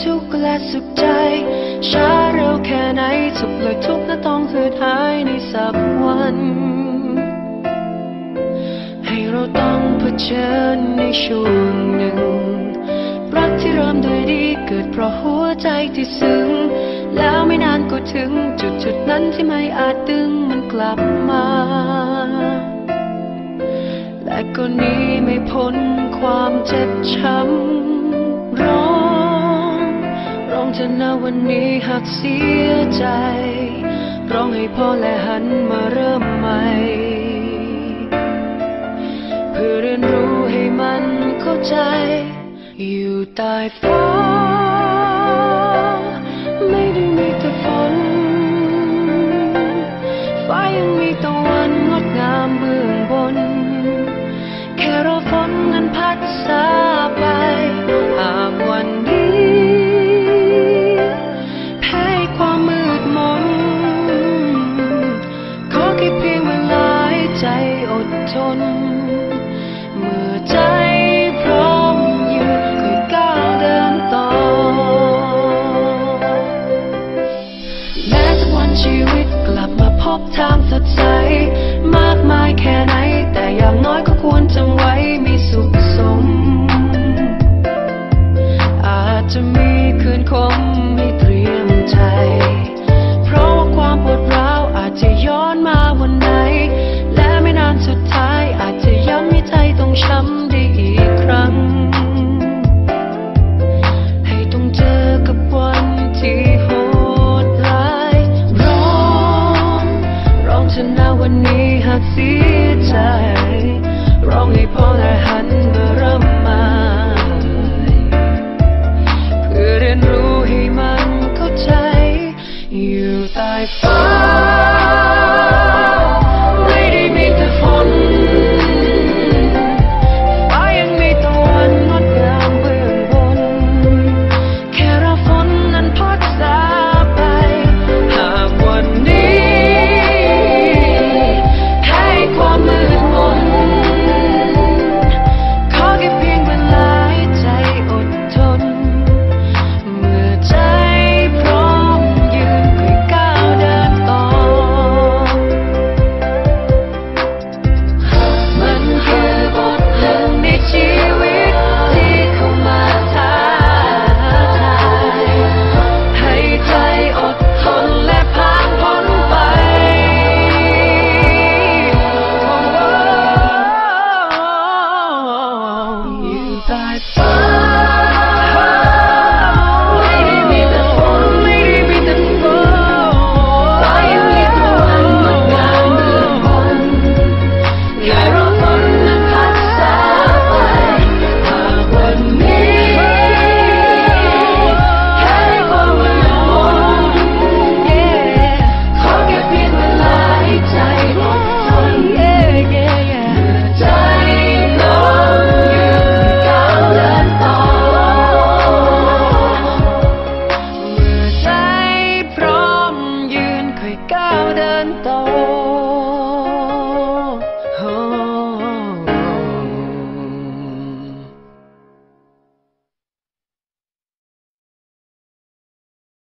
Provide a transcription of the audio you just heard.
ทุกและสุขใจช้าเร็วแค่ไหนสุขและทุกและต้องเหือดหายในสักวัน ให้เราต้องเผชิญในช่วงหนึ่ง รักที่เริ่มด้วยดีเกิดเพราะหัวใจที่ซึ้ง แล้วไม่นานก็ถึงจุดจุดนั้นที่ไม่อาจดึงมันกลับมาและก็หนี้ไม่พ้นความเจ็บช้ำ องเธอนะวันนี้หากเสียใจ ร้องให้พ่อและหันมาเริ่มใหม่ เพื่อเรียนรู้ให้มันเข้าใจ อยู่ใต้ฟ้าไม่ได้มีแต่ฝนฟ้ายังมีตะวันงดงามเบื้องบน แค่รอฝนนั้นพัดซาไชีวิตกลับมาพบทางสดใส มากมายแค่ไหน แต่อย่างน้อยก็ควรจำไว้ำได้อีกครั้ง ให้ต้องเจอกับวันที่โหดร้ายร้องร้องชนะวันนี้หากเสียใจ ร้องให้พ่อและหัน อยู่